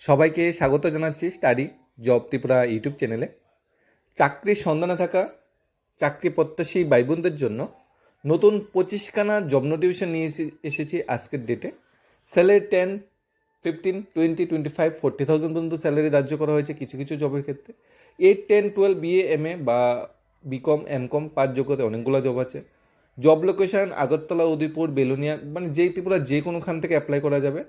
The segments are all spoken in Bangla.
সবাইকে স্বাগত জানাচ্ছি স্টাডি জব ত্রিপুরা ইউটিউব চ্যানেলে। চাকরির সন্ধানে থাকা চাকরি প্রত্যাশী ভাই বোনদের জন্য নতুন পঁচিশখানা জব নোটিফিকেশন নিয়ে এসেছি আজকের ডেটে salary ten fifteen twenty twenty five forty thousand পর্যন্ত স্যালারি ধার্য করা হয়েছে কিছু কিছু জবের ক্ষেত্রে। Eight ten twelve BA M A বা বিকম এম কম পাঁচ যোগ্যতে অনেকগুলো জব আছে। জব লোকেশন আগরতলা, উদয়পুর, বেলুনিয়া মানে যেই ত্রিপুরা যে কোনোখান থেকে অ্যাপ্লাই করা যাবে।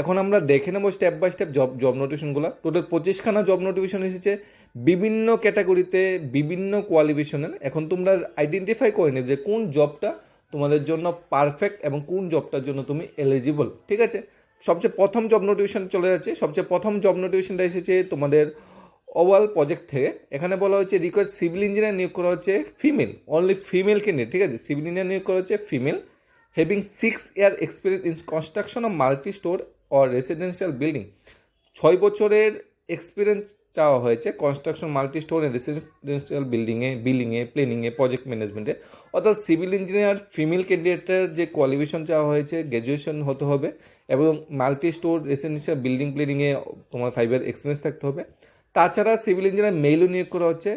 এখন আমরা দেখে নেব step by step job job নোটিফিকেশনগুলো total পঁচিশখানা জব নোটিফিকেশন এসেছে। বিভিন্ন ক্যাটাগরিতে বিভিন্ন কোয়ালিফিকেশনের এখন তোমরা আইডেন্টিফাই করে নেবে যে কোন জবটা তোমাদের জন্য পারফেক্ট এবং কোন জবটার জন্য তুমি এলিজিবল ঠিক আছে? সবচেয়ে প্রথম জব নোটিফিকেশন চলে যাচ্ছে। সবচেয়ে প্রথম জব নোটিফিকেশনটা এসেছে তোমাদের ওভাল প্রজেক্ট থেকে। এখানে বলা হচ্ছে রিকোয়েস্ট সিভিল ইঞ্জিনিয়ার নিয়োগ করা হচ্ছে ফিমেল অনলি ফিমেলকে নিয়ে, ঠিক আছে? সিভিল ইঞ্জিনিয়ার নিয়োগ করা হচ্ছে female having six year experience in construction of multi store or residential building ছয় বছরের এক্সপিরিয়েন্স চাওয়া হয়েছে কনস্ট্রাকশন মাল্টি স্টোর রেসিডেন্সিয়াল বিল্ডিংয়ে বিল্ডিংয়ে প্ল্যানিংয়ে প্রজেক্ট ম্যানেজমেন্টে অর্থাৎ সিভিল ইঞ্জিনিয়ার ফিমেল ক্যান্ডিডেটের যে কোয়ালিফিকেশন চাওয়া হয়েছে গ্র্যাজুয়েশন হতে হবে এবং মাল্টি স্টোর রেসিডেন্সিয়াল বিল্ডিং প্ল্যানিংয়ে তোমার ফাইভ ইয়ার এক্সপিরিয়েন্স থাকতে হবে। তাছাড়া সিভিল ইঞ্জিনিয়ার মেলও নিয়োগ করা হচ্ছে।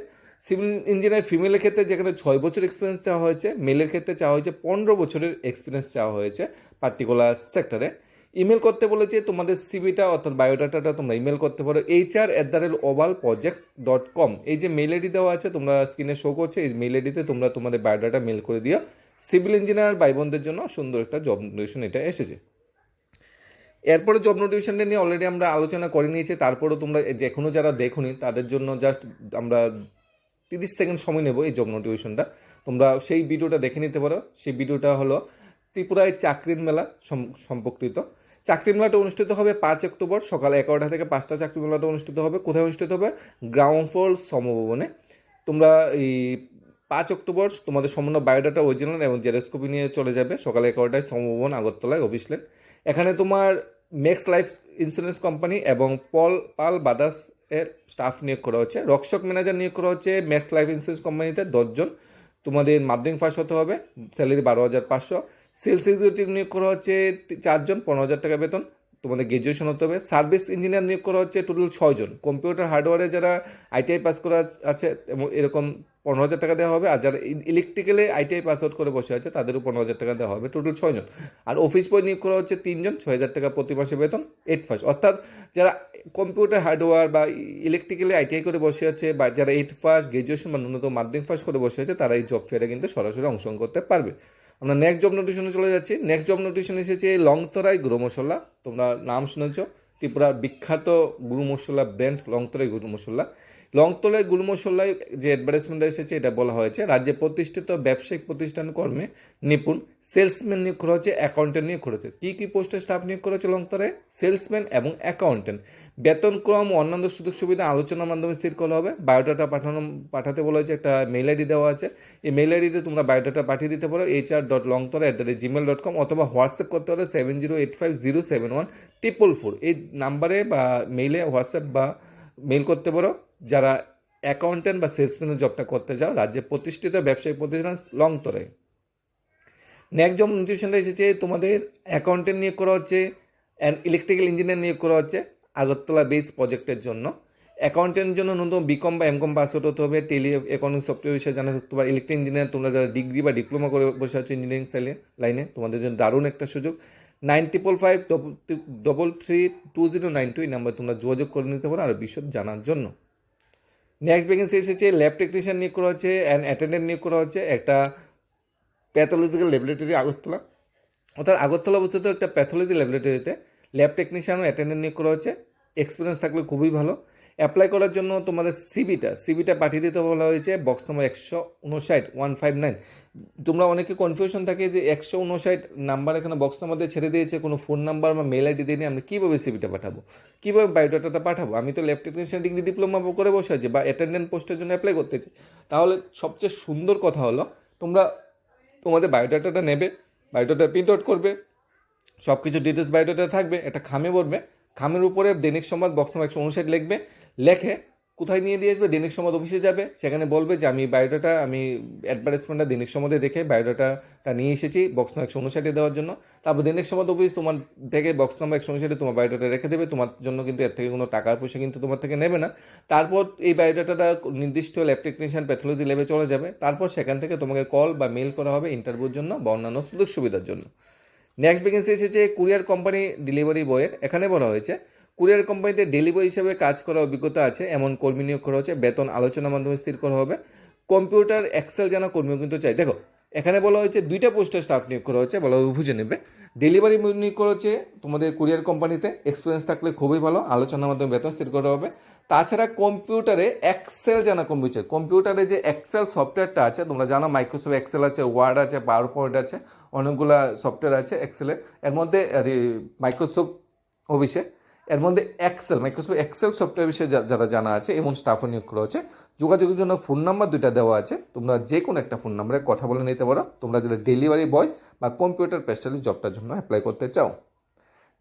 সিভিল ইঞ্জিনিয়ার ফিমেলের ক্ষেত্রে যেখানে ছয় বছর এক্সপিরিয়েন্স চাওয়া হয়েছে মেলের ক্ষেত্রে চাওয়া হয়েছে পনেরো বছরের এক্সপিরিয়েন্স চাওয়া হয়েছে পার্টিকুলার সেক্টরে ইমেল করতে বলেছে, তোমাদের সিভিটা অর্থাৎ বায়োডাটাটা তোমরা ইমেল করতে পারো। H R at the rate oval projects dot com এই যে মেল আইডি দেওয়া আছে, তোমরা স্ক্রিনে শো করছে, এই মেল আইডিতে তোমরা তোমাদের বায়োডাটা মেল করে দিও। সিভিল ইঞ্জিনিয়ার ভাই বোনদের জন্য সুন্দর একটা জব নোটিফিকেশন এটা এসেছে। এরপরে জব নোটিফিকেশনটা নিয়ে অলরেডি আমরা আলোচনা করে নিয়েছি, তারপরেও তোমরা যে এখনও যারা দেখোনি, তাদের জন্য জাস্ট আমরা তিরিশ সেকেন্ড সময় নেব এই জব নোটিফিকেশনটা তোমরা সেই ভিডিওটা দেখে নিতে পারো। সেই ভিডিওটা হলো ত্রিপুরায় চাকরির মেলা সম- সম্পর্কিত। চাকরি মেলাটা অনুষ্ঠিত হবে পাঁচ অক্টোবর সকাল এগারোটা থেকে পাঁচটা চাকরি মেলাটা অনুষ্ঠিত হবে। কোথায় অনুষ্ঠিত হবে? গ্রাউন্ড ফ্লোর সমভবনে। তোমরা এই পাঁচ অক্টোবর তোমাদের সম্পূর্ণ বায়োডাটা অরিজিনাল এবং জেরক্স কপি নিয়ে চলে যাবে। সকাল এগারোটায় সমভবন, আগরতলায় অফিস লেন এখানে তোমার মেক্স লাইফ ইন্স্যুরেন্স কোম্পানি এবং পল পাল বাদাস এর স্টাফ নিয়োগ করা হচ্ছে। রক্ষক ম্যানেজার নিয়োগ করা হচ্ছে ম্যাক্স লাইফ ইন্স্যুরেন্স কোম্পানিতে দশজন। তোমাদের মাধ্যমিক পাস হতে হবে। স্যালারি বারো হাজার পাঁচশো। সেলস এক্সিকিউটিভ নিয়োগ করা হচ্ছে চারজন, পনেরো হাজার টাকা বেতন। তোমাদের গ্রাজুয়েশন হতে হবে। সার্ভিস ইঞ্জিনিয়ার নিয়োগ করা হচ্ছে টোটাল ছয়জন। কম্পিউটার হার্ডওয়্যারে যারা আইটিআই পাস করা আছে এবং এরকম পনেরো হাজার টাকা দেওয়া হবে, আর যারা ইলেকট্রিক্যালে আইটিআই পাস আউট করে বসে আছে, তাদেরও পনেরো হাজার টাকা দেওয়া হবে টোটাল ছয়জন। আর অফিস বয় নিয়োগ করা হচ্ছে তিনজন, ছয় হাজার টাকা প্রতি মাসে বেতন এইট ফার্স্ট অর্থাৎ যারা কম্পিউটার হার্ডওয়্যার বা ইলেকট্রিক্যালি আইটিআই করে বসে আছে, বা যারা এইট ফার্স্ট গ্রাজুয়েশন বা ন্যূনতম মাধ্যমিক ফার্স্ট করে বসে আছে, তারা এই জব ফেয়ারে কিন্তু সরাসরি অংশগ্রহণ করতে পারবে। আমরা নেক্সট জব নোটিশনে চলে যাচ্ছি। নেক্সট জব নোটিশন এসেছে লংতরাই গুঁড়ো মশলা তোমরা নাম শুনেছ। ত্রিপুরার বিখ্যাত গুরু মশলা ব্র্যান্ড লংতরাই গুরু মশলা লংতরাই গুরু মশলায় যে অ্যাডভার্টাইজমেন্ট এসেছে, এটা বলা হয়েছে, রাজ্যে প্রতিষ্ঠিত ব্যবসায়িক প্রতিষ্ঠান কর্মে নিপুণ সেলসম্যান নিয়োগ করা হচ্ছে অ্যাকাউন্টেন্ট নিয়োগ করেছে কী কী পোস্টে স্টাফ নিয়োগ করেছে লংতরায় সেলসম্যান এবং অ্যাকাউন্টেন্ট বেতনক্রম ও অন্যান্য সুযোগ সুবিধা আলোচনার মাধ্যমে স্থির করা হবে। বায়োডাটা পাঠানো, পাঠাতে বলা হয়েছে, একটা মেল আইডি দেওয়া আছে। এই মেল আইডিতে তোমরা বায়োডাটা পাঠিয়ে দিতে পারো H R dot Longtharai at the rate Gmail dot com অথবা হোয়াটসঅ্যাপ করতে পারো seven zero eight five zero seven one triple four এই নাম্বারে বা মেইলে হোয়াটসঅ্যাপ বা মেল করতে পারো। যারা অ্যাকাউন্টেন্ট বা সেলসম্যানের জবটা করতে চাও, রাজ্যে প্রতিষ্ঠিত ব্যবসায়িক প্রতিষ্ঠান লংতরায় নেক্সট জব নোটিফিকেশনটা এসেছে, তোমাদের অ্যাকাউন্টেন্ট নিয়োগ করা হচ্ছে অ্যান্ড ইলেকট্রিক্যাল ইঞ্জিনিয়ার নিয়োগ করা হচ্ছে আগরতলা বেস প্রজেক্টের জন্য। অ্যাকাউন্টেন্টের জন্য ন্যূনতম বিকম বা এমকম পাস হতে হবে টেলি একাউন্টিং সফটওয়্যার বিষয়ে জানা থাকতে পারে। ইলেকট্রিক ইঞ্জিনিয়ার তোমরা যারা ডিগ্রি বা ডিপ্লোমা করে বসে আছো ইঞ্জিনিয়ারিং সাইলে লাইনে তোমাদের জন্য দারুণ একটা সুযোগ। Nine triple five double three two zero nine two এই নাম্বার তোমরা যোগাযোগ করে নিতে পারো আর বিশদ জানার জন্য। নেক্সট ভ্যাকেন্সি এসেছে ল্যাব টেকনিশিয়ান নিয়োগ করা হচ্ছে অ্যান্ড অ্যাটেন্ডেন্ট নিয়োগ করা হচ্ছে, একটা প্যাথোলজিক্যাল ল্যাবরেটরি আগরতলা। অর্থাৎ আগরতলা অবস্থিত একটা প্যাথোলজি ল্যাবরেটরিতে ল্যাব টেকনিশিয়ান ও অ্যাটেন্ডেন্ট নিয়োগ করা হচ্ছে। এক্সপিরিয়েন্স থাকলে খুবই ভালো। অ্যাপ্লাই করার জন্য তোমাদের সিবিটা সিবিটা পাঠিয়ে দিতে বলা হয়েছে বক্স নম্বর একশো উনষাট ওয়ান ফাইভ নাইন তোমরা অনেকে কনফিউশন থাকে যে একশো উনষাট নাম্বার এখানে বক্স নাম্বার ছেড়ে দিয়েছে, কোনো ফোন নাম্বার বা মেল আইডি দিয়ে আমরা কীভাবে সিবিটা পাঠাবো? কীভাবে বায়োডাটাটা পাঠাবো? আমি তো ল্যাব টেকনিশিয়ান ডিগ্রি ডিপ্লোমা করে বসে আছি বা অ্যাটেন্ডেন্ট পোস্টের জন্য অ্যাপ্লাই করতে চাই তাহলে সবচেয়ে সুন্দর কথা হলো, তোমরা তোমাদের বায়োডাটাটা নেবে বায়োডাটা প্রিন্ট আউট করবে সব কিছু ডিটেলস বায়োডাটা থাকবে, একটা খামে বলবে খামের উপরে দৈনিক সংবাদ বক্স নম্বর একশো উনষাট লিখবে, লেখে কোথায় নিয়ে দিয়ে আসবে, দৈনিক সম্বাদ অফিসে যাবে, সেখানে বলবে যে আমি বায়োডাটা, আমি অ্যাডভার্টাইজমেন্টটা দৈনিক সম্বাদে দেখে বায়োডাটাটা নিয়ে এসেছি বক্স নাম্বার একশো উনষাটে দেওয়ার জন্য। তারপর দৈনিক সম্বাদ অফিস তোমার থেকে বক্স নাম্বার একশো উনষাটে তোমার বায়োডাটা রেখে দেবে, তোমার জন্য কিন্তু এর থেকে কোনো টাকার পয়সা কিন্তু তোমার থেকে নেবে না। তারপর এই বায়োডাটাটা নির্দিষ্ট ল্যাব টেকনিশিয়ান প্যাথোলজি ল্যাবে চলে যাবে। তারপর সেখান থেকে তোমাকে কল বা মেল করা হবে ইন্টারভিউর জন্য বা অন্যান্য সুযোগ সুবিধার জন্য। নেক্সট ভ্যাকেন্সি এসেছে কুরিয়ার কোম্পানি ডেলিভারি বয়ের এখানে বলা হয়েছে কুরিয়ার কোম্পানিতে ডেলিভারি হিসেবে কাজ করার অভিজ্ঞতা আছে, এমন কর্মী নিয়োগ করা হচ্ছে, বেতন আলোচনার মাধ্যমে স্থির করা হবে কম্পিউটার এক্সেল জানা কর্মীও কিন্তু চাই দেখো এখানে বলা হয়েছে দুইটা পোস্টের স্টাফ নিয়োগ করা হয়েছে বলা বুঝে নেবে। ডেলিভারি নিয়োগ করা হচ্ছে তোমাদের কুরিয়ার কোম্পানিতে এক্সপিরিয়েন্স থাকলে খুবই ভালো, আলোচনার মাধ্যমে বেতন স্থির করা হবে। তাছাড়া কম্পিউটারে এক্সেল জানা কম্পিউটার কম্পিউটারে যে এক্সেল সফটওয়্যারটা আছে, তোমরা জানো মাইক্রোসফট এক্সেল আছে ওয়ার্ড আছে পাওয়ার পয়েন্ট আছে, অনেকগুলা সফটওয়্যার আছে এক্সেলের এর মধ্যে মাইক্রোসফট অফিসে এর মধ্যে এক্সেল মাইক্রোসফট এক্সেল সফটওয়্যার বিষয়ে যারা জানা আছে এমন স্টাফও নিয়োগ করা হচ্ছে, যোগাযোগের জন্য ফোন নাম্বার দুইটা দেওয়া আছে। তোমরা যে কোনো একটা ফোন নাম্বারে কথা বলে নিতে পারো। তোমরা যদি ডেলিভারি বয় বা কম্পিউটার স্পেশালিস্ট জবটার জন্য অ্যাপ্লাই করতে চাও।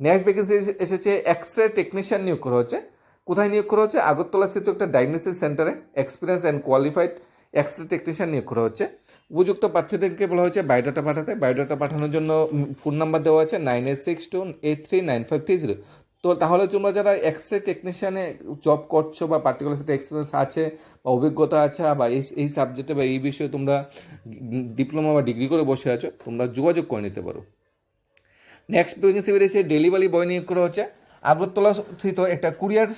নেক্সট ভ্যাকেন্সি এসেছে এক্স রে টেকনিশিয়ান নিয়োগ করা হচ্ছে। কোথায় নিয়োগ করা হচ্ছে? আগরতলা স্থিত একটা ডায়াগনোসিস সেন্টারে experience and qualified X ray technician নিয়োগ করা হচ্ছে। উপযুক্ত প্রার্থীদেরকে বলা হয়েছে বায়োডাটা পাঠাতে। বায়োডাটা পাঠানোর জন্য ফোন নাম্বার দেওয়া আছে nine eight six two eight three nine five three zero তো তাহলে তোমরা যারা এক্স রে টেকনিশিয়ানে জব করছ বা পার্টিকুলার সেটা এক্সপিরিয়েন্স আছে বা অভিজ্ঞতা আছে বা এই এই সাবজেক্টে বা এই বিষয়ে তোমরা ডিপ্লোমা বা ডিগ্রি করে বসে আছো, তোমরা যোগাযোগ করে নিতে পারো। নেক্সট ভ্যাকেন্সি বেরিয়েছে ডেলিভারি বয় নিয়োগ করা হচ্ছে। আগরতলা স্থিত একটা কুরিয়ার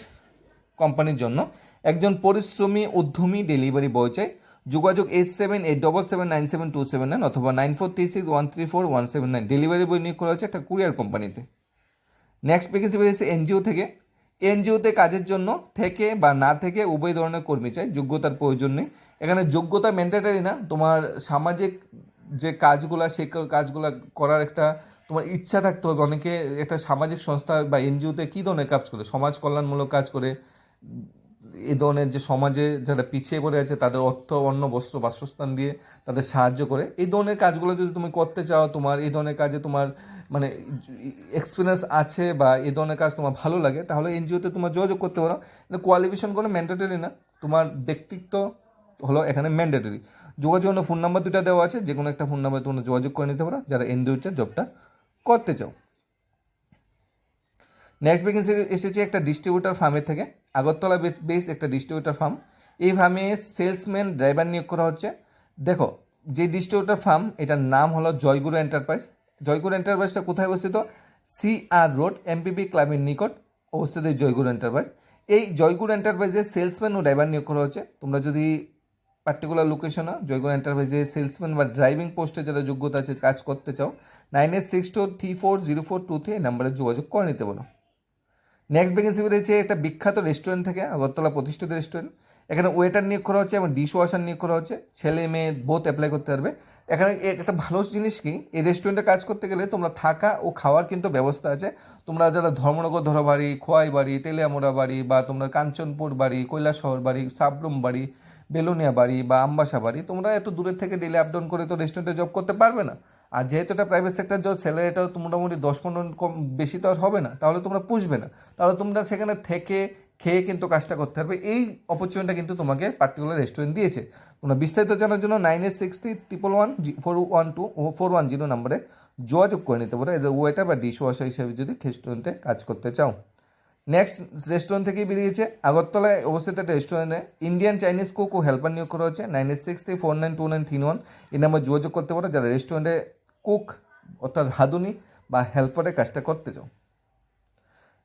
কোম্পানির জন্য। একজন পরিশ্রমী, উদ্যমী ডেলিভারি বয় চাই। যোগাযোগ eight seven eight double seven nine seven two seven nine অথবা nine four three six one three four one seven nine delivery boy নিয়োগ করা হচ্ছে একটা কুরিয়ার কোম্পানিতে নেক্সট ভ্যাকেন্সি বেরিয়েছে এনজিও থেকে। এনজিওতে কাজের জন্য থেকে বা না থেকে উভয় ধরনের কর্মী চাই, যোগ্যতার প্রয়োজন নেই। এখানে যোগ্যতা ম্যান্ডেটারি না, তোমার সামাজিক যে কাজগুলো, সে কাজগুলো করার একটা তোমার ইচ্ছা থাকতে হবে। অনেকে একটা সামাজিক সংস্থা বা এনজিওতে কী ধরনের কাজ করে? সমাজ কল্যাণমূলক কাজ করে এই ধরনের যে সমাজে যারা পিছিয়ে পড়ে আছে, তাদের অর্থ, অন্ন, বস্ত্র, বাসস্থান দিয়ে তাদের সাহায্য করে। এই ধরনের কাজগুলো যদি তুমি করতে চাও, তোমার এই ধরনের কাজে তোমার মানে এক্সপিরিয়েন্স আছে বা এই ধরনের কাজ তোমার ভালো লাগে, তাহলে এনজিওতে তোমার যোগাযোগ করতে পারো। কোয়ালিফিকেশন কোনো ম্যান্ডেটরি না। তোমার ব্যক্তিত্ব হলো এখানে ম্যান্ডেটরি যোগাযোগ ফোন নাম্বার দুটা দেওয়া আছে যে কোনো একটা ফোন নাম্বার তোমরা যোগাযোগ করে নিতে পারো, যারা এনজিওতে জবটা করতে চাও। নেক্সট ভ্যাকেন্সি এসেছে একটা ডিস্ট্রিবিউটার ফার্মের থেকে। আগরতলা বেস একটা ডিস্ট্রিবিউটার ফার্ম এই ফার্মে সেলসম্যান ড্রাইভার নিয়োগ করা হচ্ছে। দেখো, যে ডিস্ট্রিবিউটার ফার্ম এটার নাম হলো জয়গুরু এন্টারপ্রাইজ জয়গুরু এন্টারপ্রাইজটা কোথায় অবস্থিত? সি আর রোড এমপিপি ক্লাবের নিকট অবস্থিত জয়গুরু এন্টারপ্রাইজ এই জয়গুরু এন্টারপ্রাইজে সেলসম্যান ও ড্রাইভার নিয়োগ করা হচ্ছে। তোমরা যদি পার্টিকুলার লোকেশনে জয়গুরু এন্টারপ্রাইজে সেলসম্যান বা ড্রাইভিং পোস্টে যারা যোগ্যতা আছে, কাজ করতে চাও nine eight six two three four zero four two three নাম্বারে যোগাযোগ করে নিতে পারো। নেক্সট ভ্যাকেন্সি বেরিয়েছে একটা বিখ্যাত রেস্টুরেন্ট থেকে, আগরতলা প্রতিষ্ঠিত রেস্টুরেন্ট এখানে ওয়েটার নিয়োগ করা হচ্ছে এবং ডিশ ওয়াশার নিয়োগ করা হচ্ছে। ছেলে, মেয়ে বোথ অ্যাপ্লাই করতে পারবে। এখানে একটা ভালো জিনিস কি, এই রেস্টুরেন্টে কাজ করতে গেলে তোমরা থাকা ও খাওয়ার কিন্তু ব্যবস্থা আছে। তোমরা যারা ধর্মনগর ধরা বাড়ি খোয়াই বাড়ি, তেলিয়ামোড়া বাড়ি বা তোমরা কাঞ্চনপুর বাড়ি, কৈলাসহর বাড়ি সাবরুম বাড়ি, বেলুনিয়া বাড়ি বা আমবাসা বাড়ি, তোমরা এত দূরের থেকে ডেলি আপ ডাউন করে তো রেস্টুরেন্টে জব করতে পারবে না। আর যেহেতু এটা প্রাইভেট সেক্টর জব স্যালারিটাও মোটামুটি দশ পনেরো কম বেশি তো আর হবে না, তাহলে তোমরা পুষবে না। তাহলে তোমরা সেখানে থেকে খেয়ে কিন্তু কাজটা করতে পারবে। এই অপরচুনিটিটা কিন্তু তোমাকে পার্টিকুলার রেস্টুরেন্ট দিয়েছে। তোমরা বিস্তারিত জানার জন্য nine eight six three triple one G four one two four one zero নাম্বারে যোগাযোগ করে নিতে পারো এজ এ ওয়েটার বা ডিশ ওয়াশার হিসেবে যদি রেস্টুরেন্টে কাজ করতে চাও। নেক্সট রেস্টুরেন্ট থেকেই বেরিয়েছে। আগরতলায় অবস্থিত একটা রেস্টুরেন্টে ইন্ডিয়ান চাইনিজ কুক ও হেল্পার নিয়োগ করা হচ্ছে nine eight six three four nine two nine three one এই নাম্বার যোগাযোগ করতে পারো। যারা রেস্টুরেন্টে কুক, অর্থাৎ হাদুনি বা হেল্পারের কাজটা করতে চাও।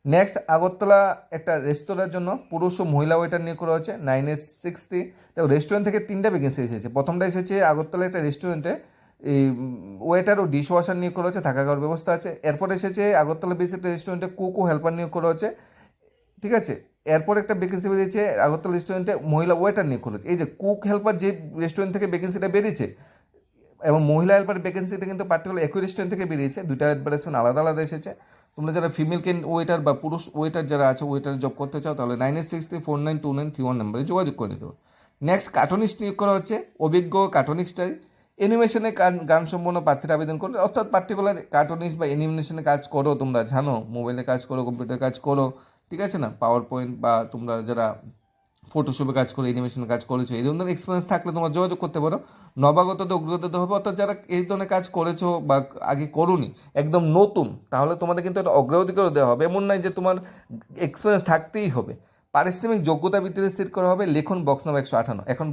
নেক্সট আগরতলা একটা রেস্তোরাঁর জন্য পুরুষ ও মহিলা ওয়েটার নিয়োগ করা হয়েছে নাইন এস সিক্স থ্রি দেখো রেস্টুরেন্ট থেকে তিনটা ভ্যাকেন্সি এসেছে। প্রথমটা এসেছে আগরতলা একটা রেস্টুরেন্টে এই ওয়েটার ও ডিশ ওয়াশার নিয়োগ করা হচ্ছে থাকা খাওয়ার ব্যবস্থা আছে। এরপর এসেছে আগরতলা বেশ একটা রেস্টুরেন্টে কুক ও হেল্পার নিয়োগ করা হচ্ছে ঠিক আছে? এরপর একটা ভ্যাকেন্সি বেরিয়েছে আগরতলা রেস্টুরেন্টে মহিলা ওয়েটার নিয়োগ করেছে এই যে কুক হেল্পার যে রেস্টুরেন্ট থেকে ভ্যাকেন্সিটা বেরিয়েছে এবং মহিলা হেল্পার ভ্যাকেন্সিটা কিন্তু পার্টিকুলার একই রেস্টুরেন্ট থেকে বেরিয়েছে। দুইটা অ্যাডভার্টাইজমেন্ট আলাদা আলাদা এসেছে। তোমরা যারা ফিমেল কেন ওয়েটার বা পুরুষ ওয়েটার যারা আছে ওয়েটার জব করতে চাও, তাহলে nine eight six three four nine two nine three one নাম্বারে যোগাযোগ করে হবে নেক্সট কার্টুনিস্ট নিয়োগ করা হচ্ছে। অভিজ্ঞ কার্টুনিস্টাই অ্যানিমেশনে গান গান সম্পন্ন প্রার্থীর আবেদন করলে, অর্থাৎ পার্টিকুলার কার্টুনিস্ট বা অ্যানিমেশনে কাজ করো তোমরা, জানো। মোবাইলে কাজ করো কম্পিউটারে কাজ করো, ঠিক আছে না? পাওয়ার পয়েন্ট বা তোমরা যারা ফটোশপে কাজ করে অ্যানিমেশনে কাজ করেছ এই ধরনের এক্সপিরিয়েন্স থাকলে তোমার যোগাযোগ করতে পারো। নবাগত অগ্রগত হবে, অর্থাৎ যারা এই ধরনের কাজ করেছ বা আগে করুনি, একদম নতুন, তাহলে তোমাদের কিন্তু একটা অগ্রাধিকারও দেওয়া হবে। এমন নয় যে তোমার এক্সপিরিয়েন্স থাকতেই হবে। পারিশ্রমিক যোগ্যতা ভিত্তিতে স্থির করা হবে লেখন বক্স নাম্বার একশো আঠান্ন। এখন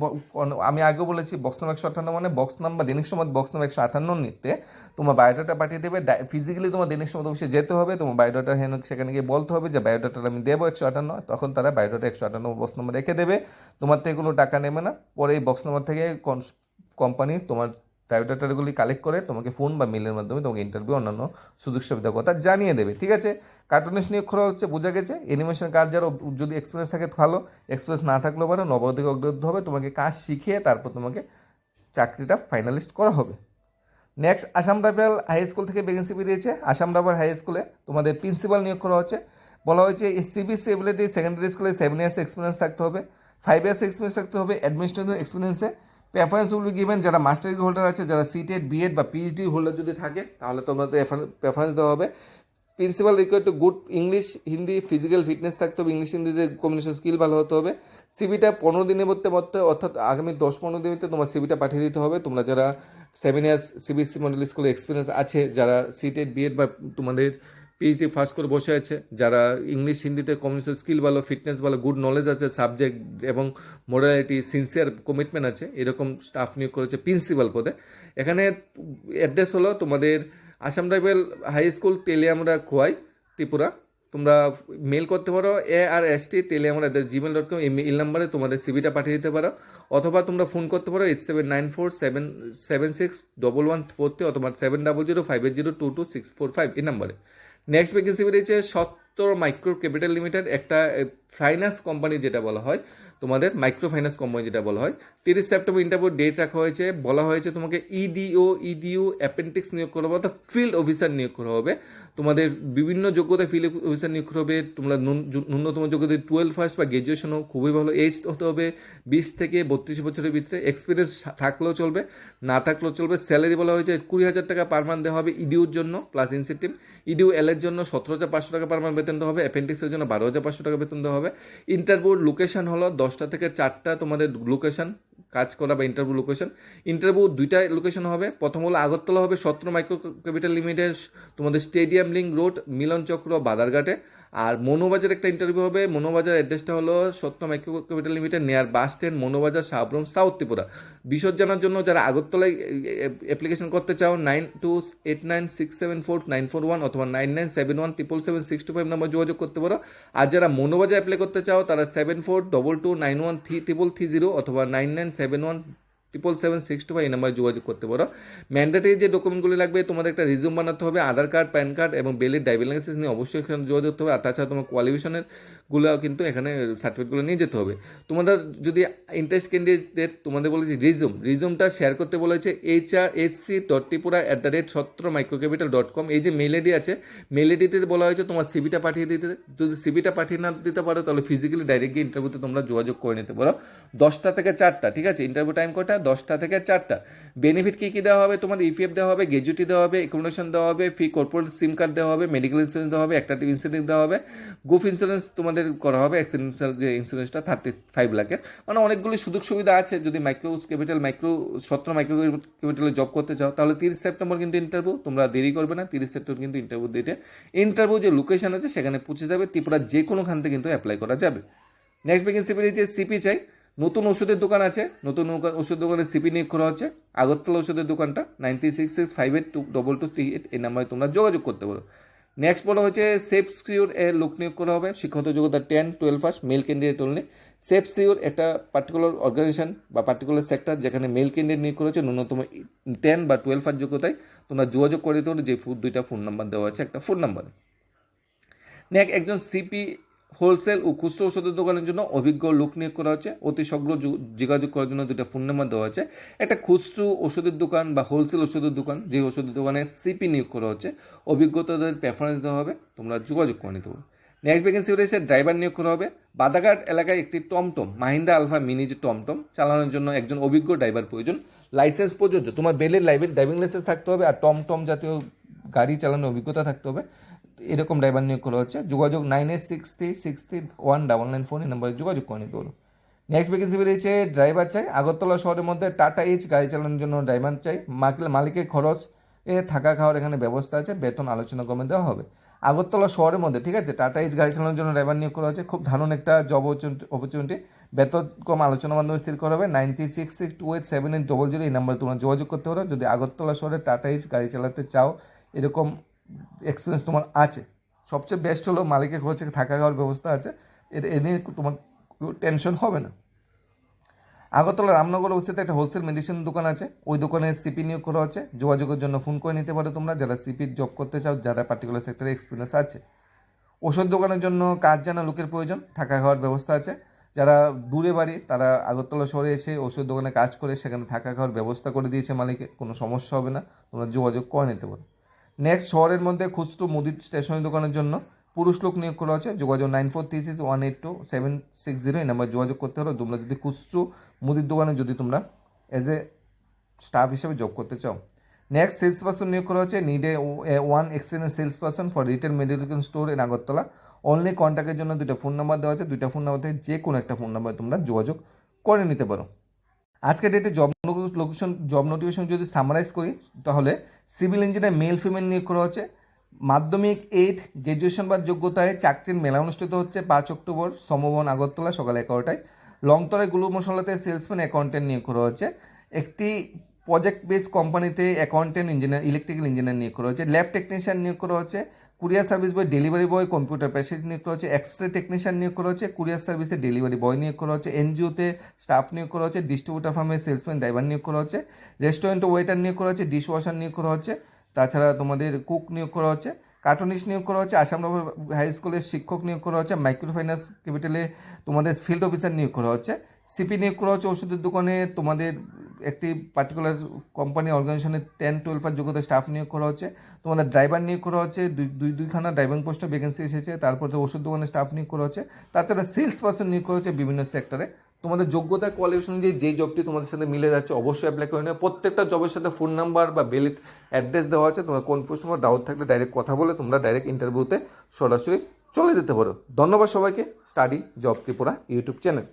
আমি আগেও বলেছি বক্স নম্বর একশো আঠান্ন মানে বক্স নাম্বার দিনের সময় বক্স নাম্বার একশো আঠান্ন নিতে তোমার বায়োডাটা পাঠিয়ে দেবে। ফিজিক্যালি তোমার দিনের সময় অফিসে যেতে হবে, তোমার বায়োডাটা হেন সেখানে গিয়ে বলতে হবে যে বায়োডাটা আমি দেবো একশো আটান্ন তখন তারা বায়োডাটা একশো আটান্ন বক্স নাম্বার রেখে দেবে। তোমার থেকে কোনো টাকা নেবে না। পরে এই বক্স নম্বর থেকে কোম্পানি তোমার বায়োডাটাগুলি কালেক্ট করে তোমাকে ফোন বা মেলের মাধ্যমে তোমাকে ইন্টারভিউ অন্যান্য সুযোগ সুবিধার কথা জানিয়ে দেবে, ঠিক আছে? কার্টুনিস্ট নিয়োগ করা হচ্ছে, বোঝা গেছে? অ্যানিমেশন কাজ যারা যদি এক্সপিরিয়েন্স থাকে ভালো এক্সপিরিয়েন্স না থাকলেও পারে নবদিকে অগ্রগত হবে, তোমাকে কাজ শিখিয়ে তারপর তোমাকে চাকরিটা ফাইনালিস্ট করা হবে। Next Assam rifle high school থেকে ভ্যাকেন্সি বেরিয়েছে। আসাম রাইফেল হাই স্কুলে তোমাদের প্রিন্সিপাল নিয়োগ করা হচ্ছে। বলা হয়েছে সিবিসি এবিলিটি সেকেন্ডারি স্কুলে সেভেন ইয়ার্স এক্সপিরিয়েন্স থাকতে হবে ফাইভ ইয়ার্স এক্সপিরিয়েন্স থাকতে হবে অ্যাডমিনিস্ট্রেশন এক্সপিরিয়েন্সে প্রেফারেন্স উইল বি গিভেন যারা মাস্টার ডিগ্রি হোল্ডার আছে, যারা সিটেড বিএড বা পিএইচডি হোল্ডার যদি থাকে, তাহলে তোমাদের প্রেফারেন্স দেওয়া হবে। Principal require to good English Hindi physical fitness থাকতে হবে ইংলিশ হিন্দিতে কমিউনিকেশন স্কিল ভালো হতে হবে। সিবিটা পনেরো দিনের মধ্যে মধ্যে, অর্থাৎ আগামী দশ পনেরো দিনের মধ্যে তোমার সিবিটা পাঠিয়ে দিতে হবে। তোমরা যারা সেভেন ইয়ার্স সিবিএসসি মডেল স্কুলে এক্সপিরিয়েন্স আছে, যারা সিটেড বিএড বা তোমাদের পিএইচডি ফার্স্ট করে বসে আছে, যারা ইংলিশ হিন্দিতে কমিউনিকেশন স্কিল ভালো ফিটনেস ভালো গুড নলেজ আছে সাবজেক্ট এবং মোরালিটি সিনসিয়ার কমিটমেন্ট আছে, এরকম স্টাফ নিয়োগ করেছে প্রিন্সিপাল পদে। এখানে অ্যাড্রেস হলো তোমাদের Assam rifle high school Teliamura Khowai, Tripura. তোমরা মেল করতে পারো A R S T Teliamura Gmail dot com এই মেল নাম্বারে তোমাদের সিবিটা পাঠিয়ে দিতে পারো। অথবা তোমরা ফোন করতে পারো eight seven nine four seven seven six double one four three অথবা seven double zero five eight zero two two six four five এই নাম্বারে নেক্সট ভ্যাকেন্সি বেরিয়েছে সত্তর মাইক্রো ক্যাপিটাল লিমিটেড একটা ফাইন্যান্স কোম্পানি যেটা বলা হয়। তোমাদের মাইক্রো ফাইন্যান্স কোম্পানি যেটা বলা হয়, তিরিশ সেপ্টেম্বর ইন্টারভিউ ডেট রাখা হয়েছে। বলা হয়েছে তোমাকে E ইডিও ইডিউ অ্যাপেন্ডিক্স নিয়োগ করা হবে, অর্থাৎ ফিল্ড অফিসার নিয়োগ করা হবে। তোমাদের বিভিন্ন যোগ্যতা ফিল্ড অফিসার নিয়োগ করা হবে। তোমরা ন্যূনতম যোগ্যতা টুয়েলভ ফার্স্ট বা গ্রাজুয়েশন হোক, খুবই ভালো এজ হতে হবে। বিশ থেকে বত্রিশ বছরের ভিতরে এক্সপিরিয়েন্স থাকলেও চলবে। না থাকলেও চলবে। স্যালারি বলা হয়েছে কুড়ি হাজার টাকা পার মান্থ দেওয়া হবে ইডিউর জন্য প্লাস ইনসেন্টিভ ইডিউ এল এর জন্য সতেরো হাজার পাঁচশো টাকা পার মান্থ বেতন দেওয়া হবে। অ্যাপেন্ডিক্সের জন্য বারো হাজার পাঁচশো টাকা বেতন দেওয়া হবে। ইন্টারভিউর লোকেশন হলো দশটা থেকে চারটা তোমাদের লোকেশন কাজ করা বা ইন্টারভিউ লোকেশন ইন্টারভিউ দুইটা লোকেশন হবে। প্রথম হলো আগরতলা হবে সত্র মাইক্রো ক্যাপিটাল লিমিটেড তোমাদের stadium link road Milan Chakra, বাদারঘাটে। আর মনোবাজার একটা ইন্টারভিউ হবে। মনোবাজার অ্যাড্রেসটা হলো সত্য micro capital limited near bus stand Manubazar, Sabroom south Tripura. বিশদ জানার জন্য যারা আগরতলায় অ্যাপ্লিকেশন করতে চাও nine two eight nine six seven four nine four one অথবা nine nine seven one triple seven six two five number যোগাযোগ করতে পারো। আর যারা মনোবাজার অ্যাপ্লাই করতে চাও, তারা seven four double two nine one three triple three zero অথবা nine nine seven one triple seven six two five এই নাম্বারে যোগাযোগ করতে পারো। ম্যান্ডেটরি যে ডকুমেন্টগুলি লাগবে, তোমাদের একটা রিজিউম বানাতে হবে আধার কার্ড প্যান কার্ড এবং বেলের ড্রাইভিং লাইসেন্স নিয়ে অবশ্যই এখানে যোগাযোগ করতে হবে। আর তাছাড়া তোমার কোয়ালিফিকেশনেরগুলো কিন্তু এখানে সার্টিফিকেটগুলো নিয়ে যেতে হবে। তোমাদের যদি ইন্টারেস্ট ক্যান্ডিডেট তোমাদের বলেছি রিজুম রিজুমটা শেয়ার করতে বলেছে H R H C dot Tripura at the rate Satra micro capital dot com এই যে মেল আইডি আছে মেল আইডিতে বলা হয়েছে তোমার সিবিটা পাঠিয়ে দিতে। যদি সিবিটা পাঠিয়ে না দিতে পারো, তাহলে ফিজিক্যালি ডাইরেক্ট গিয়ে ইন্টারভিউতে তোমরা যোগাযোগ করে নিতে পারো। দশটা থেকে চারটা, ঠিক আছে? ইন্টারভিউ টাইম কটা দশটা থেকে চারটা। বেনিফিট কী কী দেওয়া হবে? তোমার ইপিএফ দেওয়া হবে গ্র্যাজুইটি দেওয়া হবে অ্যাকোমোডেশন দেওয়া হবে ফ্রি কর্পোরেট সিম কার্ড দেওয়া হবে মেডিকেল ইন্স্যুরেন্স দেওয়া হবে একটা ইন্স্যুরেন্স দেওয়া হবে গ্রুপ ইন্স্যুরেন্স তোমাদের করা হবে অ্যাক্সিডেন্সিয়াল যে ইন্স্যুরেন্সটা থার্টি ফাইভ লাখের মানে অনেকগুলি সুযোগ সুবিধা আছে। যদি মাইক্রো ক্যাপিটাল মাইক্রো সত্র মাইক্রো ক্যাপিটালে জব করতে চাও, তাহলে তিরিশ সেপ্টেম্বর কিন্তু ইন্টারভিউ তোমরা দেরি করবে না। তিরিশ সেপ্টেম্বর কিন্তু ইন্টারভিউ দিতে ইন্টারভিউ যে লোকেশন আছে, সেখানে পৌঁছে যাবে। ত্রিপুরার যে কোনোখান থেকে কিন্তু অ্যাপ্লাই করা যাবে। নেক্সট ভ্যাকেন্সি বেরিয়েছে সিপি চাই। নতুন ওষুধের দোকান আছে, নতুন ওষুধ দোকানে সিপি নিয়োগ করা হচ্ছে। আগরতলা ওষুধের দোকানটা ninety six six five eight two double two three eight এই নাম্বারে তোমরা যোগাযোগ করতে পারো। নেক্সট বলা হচ্ছে সেফ সিওর এর লোক নিয়োগ করা হবে, শিক্ষাগত যোগ্যতা ten twelve first male candidate only safe sure একটা পার্টিকুলার অর্গানাইজেশন বা পার্টিকুলার সেক্টর যেখানে মেল ক্যান্ডিডেট নিয়োগ করেছে ন্যূনতম টেন বা টুয়েলভ ফার্স্ট যোগ্যতায়। তোমরা যোগাযোগ করে দিতে পারো যে দুইটা ফোন নাম্বার দেওয়া আছে, একটা ফোন নাম্বার নেক একজন সিপি হোলসেল ও খুচরো ওষুধের দোকানের জন্য অভিজ্ঞ লোক নিয়োগ করা হচ্ছে। অতি যো- যোগাযোগ করার জন্য দুইটা ফোন নাম্বার দেওয়া আছে। একটা খুচরো ওষুধের দোকান বা হোলসেল ওষুধের দোকান, যে ওষুধের দোকানে সিপি নিয়োগ করা হচ্ছে, অভিজ্ঞতাদের প্রেফারেন্স দেওয়া হবে, তোমরা যোগাযোগ করে নিতে পারো। নেক্সট ভ্যাকেন্সি রয়েছে ড্রাইভার নিয়োগ করা হবে। বাদাঘাট এলাকায় একটি টমটম মাহিন্দা আলফা মিনি যে টমটম, চালানোর জন্য একজন অভিজ্ঞ ড্রাইভার প্রয়োজন। লাইসেন্স প্রযোজ্য, তোমার বেলের লাইভের ড্রাইভিং লাইসেন্স থাকতে হবে আর টমটম জাতীয় গাড়ি চালানোর অভিজ্ঞতা থাকতে হবে। এরকম ড্রাইভার নিয়োগ করা হচ্ছে। যোগাযোগ nine eight six three six three one double nine phone এই নাম্বারে যোগাযোগ করে নিতে পারো নেক্সট ভ্যাকেন্সি বেরিয়েছে ড্রাইভার চাই। আগরতলা শহরের মধ্যে টাটা এইচ গাড়ি চালানোর জন্য ড্রাইভার চাই। মালিক- মালিকের খরচ এ থাকা খাওয়ার এখানে ব্যবস্থা আছে। বেতন আলোচনা কমে দেওয়া হবে। আগরতলা শহরের মধ্যে, ঠিক আছে? টাটা এইচ গাড়ি চালানোর জন্য ড্রাইভার নিয়োগ করা হচ্ছে। খুব দারুণ একটা জব অপরচুনিটি বেতন কম আলোচনা মাধ্যমে স্থির করা হবে। Ninety six six two eight seven eight double zero এই নাম্বারে তোমরা যোগাযোগ করতে পারো। যদি আগরতলা শহরে টাটা এইচ গাড়ি চালাতে চাও, এরকম এক্সপিরিয়েন্স তোমার আছে। সবচেয়ে বেস্ট হলো মালিকের খরচে থাকা খাওয়ার ব্যবস্থা আছে। এ- এ নিয়ে তোমার টেনশন হবে না। আগরতলা রামনগর অবস্থিত একটা হোলসেল মেডিসিন দোকান আছে। ওই দোকানে সিপি নিয়োগ করা হচ্ছে। যোগাযোগের জন্য ফোন করে নিতে পারো তোমরা। যারা সিপির জব করতে চাও, যারা পার্টিকুলার সেক্টরে এক্সপিরিয়েন্স আছে। ওষুধ দোকানের জন্য কাজ জানা লোকের প্রয়োজন। থাকা খাওয়ার ব্যবস্থা আছে। যারা দূরে বাড়ি, তারা আগরতলা শহরে এসে ওষুধ দোকানে কাজ করে সেখানে থাকা খাওয়ার ব্যবস্থা করে দিয়েছে মালিকে। কোনো সমস্যা হবে না। তোমরা যোগাযোগ করে নিতে পারো। নেক্সট শহরের মধ্যে খুচরো মুদির স্টেশনারি দোকানের জন্য পুরুষ লোক নিয়োগ করা হচ্ছে। যোগাযোগ nine four three six one eight two seven six zero এই নাম্বার যোগাযোগ করতে হবে তোমরা যদি খুচরো মুদির দোকানে যদি তোমরা এজ এ স্টাফ হিসেবে জব করতে চাও। নেক্সট সেলস পার্সন নিয়োগ করা হচ্ছে। Needed one experience sales person for retail medical store in Agartala only কন্ট্যাক্টের জন্য দুইটা ফোন নাম্বার দেওয়া আছে। দুইটা ফোন নাম্বার থেকে যে কোনো একটা ফোন নাম্বারে তোমরা যোগাযোগ করে নিতে পারো। আজকের ডেটে জব লোকেশন জব নোটিফিকেশন যদি সামারাইজ করি, তাহলে সিভিল ইঞ্জিনিয়ার মেল ফিমেল নিয়োগ করা হচ্ছে। মাধ্যমিক এইট গ্র্যাজুয়েশন বা যোগ্যতায় চাকরির মেলা অনুষ্ঠিত হচ্ছে পাঁচ অক্টোবর সমবন আগরতলা, সকাল এগারোটায়। লংতরায়গুলো মশলাতে সেলসম্যান অ্যাকাউন্টেন্ট নিয়োগ করা হচ্ছে। একটি প্রজেক্ট বেস কোম্পানিতে অ্যাকাউন্টেন্ট ইঞ্জিনিয়ার ইলেকট্রিক্যাল ইঞ্জিনিয়ার নিয়োগ করা হচ্ছে। ল্যাব টেকনিশিয়ান নিয়োগ করা হচ্ছে। Courier service boy, delivery boy, computer patient নিয়োগ করা হচ্ছে, এক্সরে টেকনিশিয়ান নিয়োগ করা হচ্ছে, কুরিয়ার সার্ভিসে ডেলিভারি বয় নিয়োগ করা হচ্ছে, এনজিওতে স্টাফ নিয়োগ করা হচ্ছে, ডিস্ট্রিবিউটার ফার্মে সেলসম্যান, ড্রাইভার নিয়োগ করা হচ্ছে, রেস্টুরেন্টে ওয়েটার নিয়োগ করা হচ্ছে ডিশ ওয়াশার নিয়োগ করা হচ্ছে, তাছাড়া তোমাদের কুক নিয়োগ করা হচ্ছে কার্টুনিস্ট নিয়োগ করা হচ্ছে, আসাম নগর হাই স্কুলের শিক্ষক নিয়োগ করা হচ্ছে মাইক্রো ফাইন্যান্স ক্যাপিটালে তোমাদের ফিল্ড অফিসার নিয়োগ করা হচ্ছে। সিপি নিয়োগ করা হচ্ছে ওষুধের দোকানে, তোমাদের একটি পার্টিকুলার কোম্পানি অর্গানাইজেশনের টেন টুয়েলভ আর যোগ্যতা স্টাফ নিয়োগ করা হচ্ছে। তোমাদের ড্রাইভার নিয়োগ করা হচ্ছে, দুই দুই, দুইখানা ড্রাইভিং পোস্টে ভ্যাকেন্সি এসেছে, তারপর ওষুধ দোকানে স্টাফ নিয়োগ করা হচ্ছে, তাছাড়া সেলস পার্সন নিয়োগ করা হচ্ছে বিভিন্ন সেক্টরে তোমাদের যোগ্যতা কোয়ালিফিকেশন অনুযায়ী যে জবটি তোমাদের সাথে মিলে যাচ্ছে, অবশ্যই অ্যাপ্লাই করে নেবে প্রত্যেকটা জবের সাথে ফোন নাম্বার বা বেলিট অ্যাড্রেস দেওয়া আছে। তোমার কনফিউশন বা ডাউট থাকলে ডাইরেক্ট কথা বলে তোমরা ডাইরেক্ট ইন্টারভিউতে সরাসরি চলে যেতে পারো। ধন্যবাদ সবাইকে। Study job Tripura YouTube channel